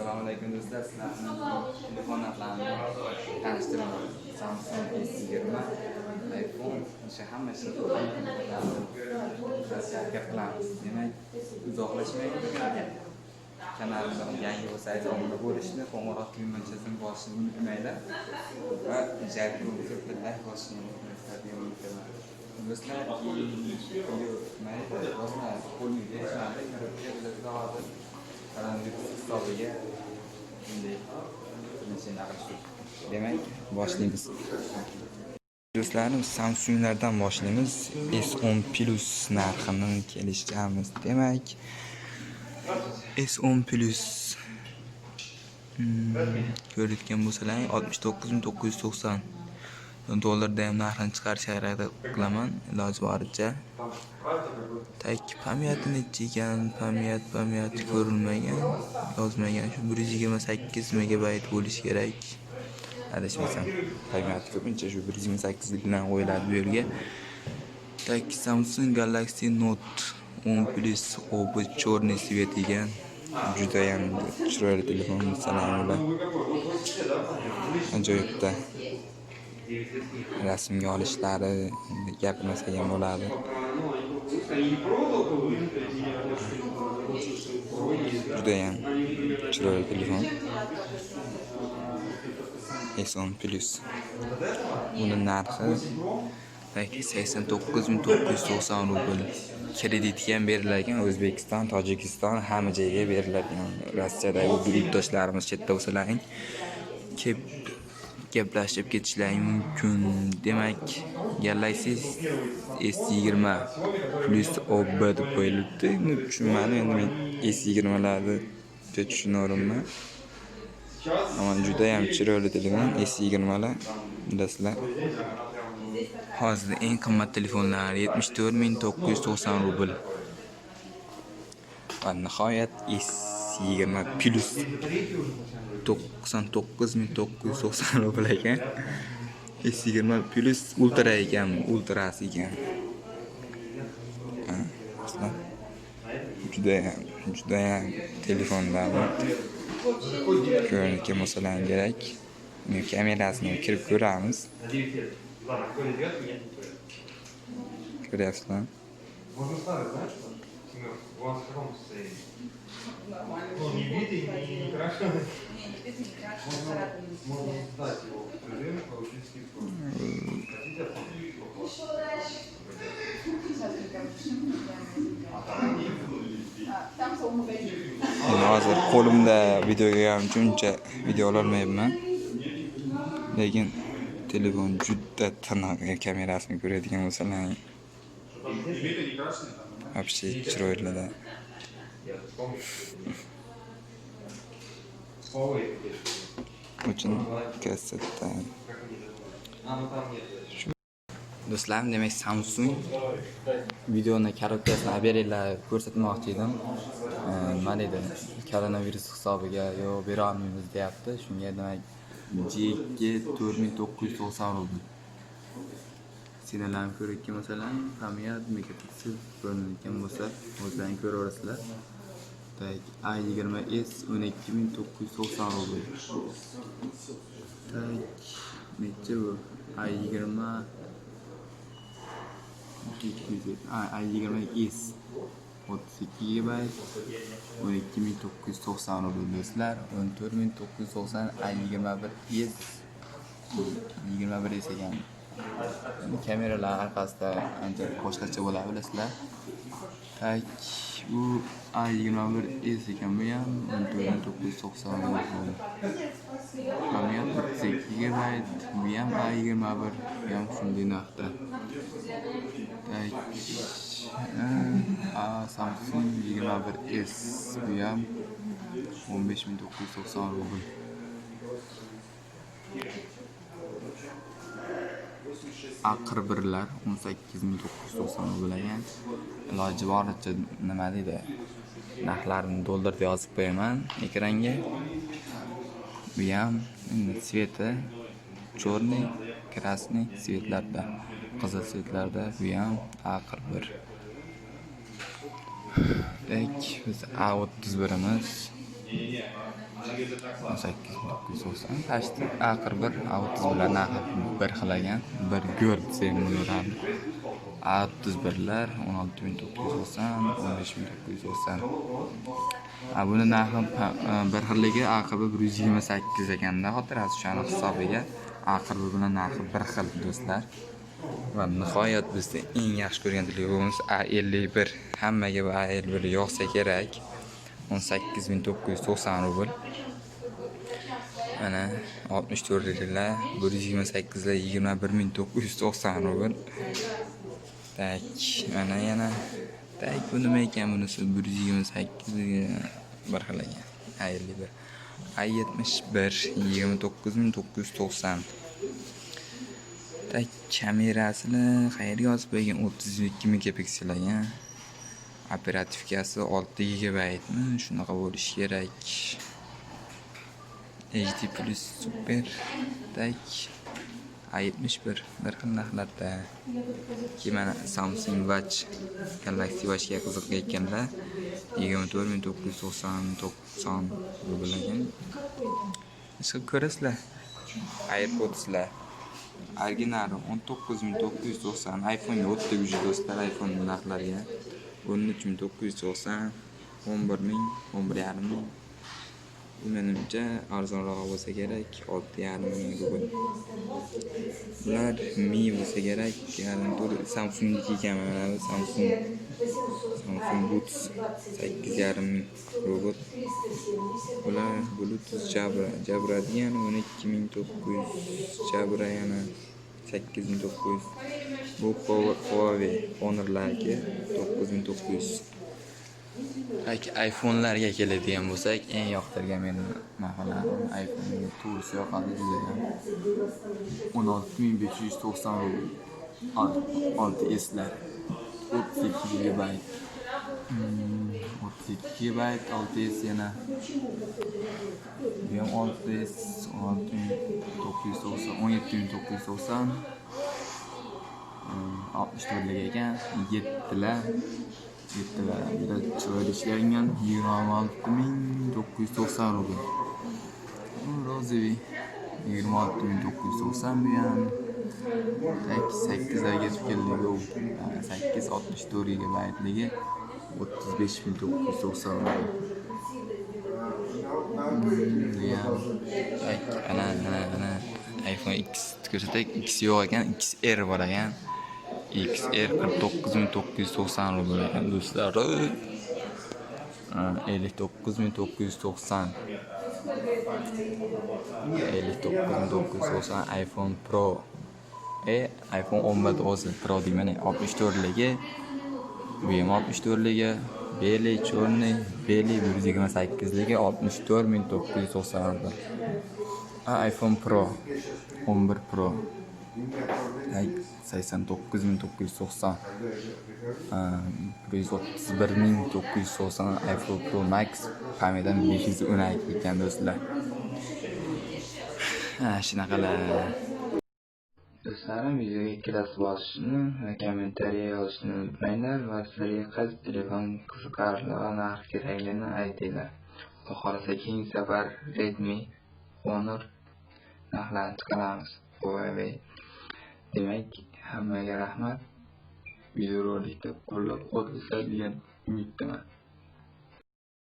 Assalomu alaykum do'stlar. Sizlarni narxlarini tanishtiraman. Samsung S20 iPhone o'sha hamma ishni harakat qilamiz. Demak, uzoqlashmay kanalimda yangi bo'lsangiz omila bo'lishni, qo'ng'iroq tugmachasini bosishni unutmanglar va jargonga bilan bosishni unutmanglar. Do'stlar, mayli, bosma, qo'lingga hechqanday kirib hozir koronavirus hisobiga Demak, boshlaymiz. Do'stlarim, Samsunglardan boshlaymiz. S10 Plus narxini kelishamiz. Demak, S10 Plus hmm, ko'rayotgan bo'lsalaring 69990 dollarda ham narxini chiqarishga harakat qilaman iloji boricha. Tak pamyati necha ekan? Pamyat, pamyat ko'rilmagan, yozmagan. Shu 128 megabayt bo'lishi kerak. Adashmasam. Pamyati ko'pincha shu 128 bilan qo'yiladi bu yerga. Tak Samsung Galaxy Note 10 Plus obi черный svet ekan. Juda ham chiroyli telefon salam ular. Ajoyibda. Rasmga olishlari gapirmasak ham bo'ladi. Judayam chiroyli telefon. S10 Plus. Buni narxi 89990 rubl. Kreditga ham berilar ekan O'zbekiston, Tojikiston hamma joyga berilar ekan. Rossiyadagi yurtdoshlarimiz chetda bo'lsalaring kelib gaplashib ketishlari mumkin. Demak, Galaxy S20 Plus OB deb qo'yilibdi. Buni tushunmadim endi men S20larni juda tushunavermayman. Ammo juda ham chiroyli telefon S20lar bilasizlar. Hozir eng qimmat telefonlar 74990 rubl. Va nihoyat S20 Plus 99990 rubl ekan. S20 Plus Ultra ekan, ultrasi ekan. Judayam, judayam telefonlar bu. Ko'rinishga masalan kerak. Kamerasini kirib ko'ramiz. Ko'ryapsizlar? Можно старый, знаешь, что? Семёр, у вас в каком состоянии? Ну, не битый, не, не крашеный. Можно, можно сдать его в режим, получить скидку. Хотите обсудить вопрос? А там они Там so'm магазин. Men hozir qo'limda videoga ham shuncha video ololmayapman. Lekin telefon juda tiniq kamerasini ko'radigan bo'lsalaring битый, не крашеный там. вообще chiroylida. Я помню. Huawei где-то. Uchun kassetta. Как они называются? А, ну там нет. Do'stlarim, demak Samsung videoni korotkasini olib beringlar ko'rsatmoqchi edim. E, Nima deydi? Koronavirus hisobiga yo'q bera olmaymiz deyapti. Shunga demak JK 4990 rubl. Senalarni ko'rayotgan masalan, pamyat megapiksel ko'rinayotgan bo'lsa, o'zlaring ko'raverasizlar. Tak A20s 12990 rubl. Tak necha bu? A20 A20 S 32 GB 12990 rubl do'stlar 14990 A21 S 21 S. Ekan kameralar orqasida ancha boshqacha bo'ladi bilasizlar tak bu A21 S ekan bu ham 14990 rubl Pamyat 32 GB bu ham A21 bu ham shunday narxda. A Samsung 21S bu ham 15990 rubl. a qirq birlar o'n sakkiz ming to'qqiz yuz to'qson bo'lgan iloji boricha nima deydi narxlarini dollarda yozib qo'yaman ekranga. Bu ham endi цвета черный красный svetlarda, qizil svetlarda bu ham a qirq bir biz A31-imiz. Sakkiz ming to'qqiz yuz to'qson почти aqir bir o'ttiz bilan narxi bir xil bir go'r desam bo'laveradi a o'ttiz birlar o'n olti ming to'qqiz yuz to'qson o'n besh ming to'qqiz yuz to'qson buni narxi bir xilligi aqb bir yuz yigirma sakkiz ekanda xotirasi o'shani hisobiga aqb bilan narxi bir xil do'stlar. Va nihoyat bizni eng yaxshi ko'rgan telefonimiz a ellik bir. Hammaga bu a ellik bir yoqsa kerak. O'n sakkiz ming to'qqiz yuz to'qson rubl mana oltmish to'rt lirlar bir yuz yigirma sakkizlar yigirma bir ming to'qqiz yuz to'qson rubl tak mana yana tak bu nima ekan bunisi bir yuz yigirma sakkiz bir xil ekan ellik bir a yetmish bir yigirma to'qqiz ming to'qqiz yuz to'qson tak kamerasini qayerga yozib qo'ygan o'ttiz ikki megapiksel ekan operativkasi olti gigabaytmi shunaqa bo'lishi kerak HD plus super tak a yetmish bir bir xil narxlarda keyin mana Samsung Watch Galaxy Watchga qiziqayotganlar yigirma to'rt ming to'qqiz yuz to'qson to'qson rubl ekan chiqib ko'rasizlar airpodslar originali o'n to'qqiz ming to'qqiz yuz to'qson iphonega o'ta уже do'stlar iphone narxlariga o'n uch ming to'qqiz yuz to'qson o'n bir ming o'n bir yarim ming bu menimcha arzonroq bo'lsa kerak olti yarim ming rubl bular mi bo'lsa kerak yarim to'rt samsungniki ekan mana bu samsung samsung buds sakkiz yarim ming rubl bluetooth jabra jabra degani o'n ikki ming to'qqiz jabra yana sakkiz ming to'qqiz yuz bu Huawei- honorlarga to'qqiz ming to'qqiz yuz Yoki iPhone'larga keladigan bo'lsak, eng yoqtirgan meni narxlarim iPhone'ga to'g'risi yoqadi judayam. 16590 rubl. 6 S'lar. 32 GB. Hmm, 32 GB, 6 S yana. Bu ham 6 S, 16990, 17990. Hmm, 64 lik ekan, 7 lar. yettilar juda chiroyli ishlangan yigirma olti ming to'qqiz yuz to'qson rubl roziviy yigirma olti ming to'qqiz yuz to'qson bu ham sakkiz sakkizlarga keldi u sakkiz oltmish to'rt gigabaytligi o'ttiz besh ming to'qqiz yuz to'qson rubl bu ham tak, ana ana ana iphone x ko'rsatak x yo'q ekan xr bor ekan XR 49990 rubl ekan do'stlar. 59990 59990 iPhone Pro e iPhone 11 o'zi Pro deymani 64 ligi bm oltmish to'rtligi beli черный beli bir yuz yigirma sakkizligi oltmish to'rt ming to'qqiz yuz to'qson iphone pro o'n bir pro. Sakson to'qqiz ming to'qqiz yuz to'qson. Bir yuz o'ttiz bir ming to'qqiz yuz to'qson iphone pro max pamidan besh yuz o'n ekan do'stlar. Shunaqalar. Do'stlarim videoga ikkilasi bosishni va kommentariya yozishni unutmanglar va sizlarga qaysi telefon qiziqarli va narxi kerakligini aytinglar. Xudo xohlasa keyingi safar Redmi Honor narxlarini chiqaramiz Huawei demak hammaga rahmat. Videorolikni qo'llab quvvatlasizlar degan umiddaman.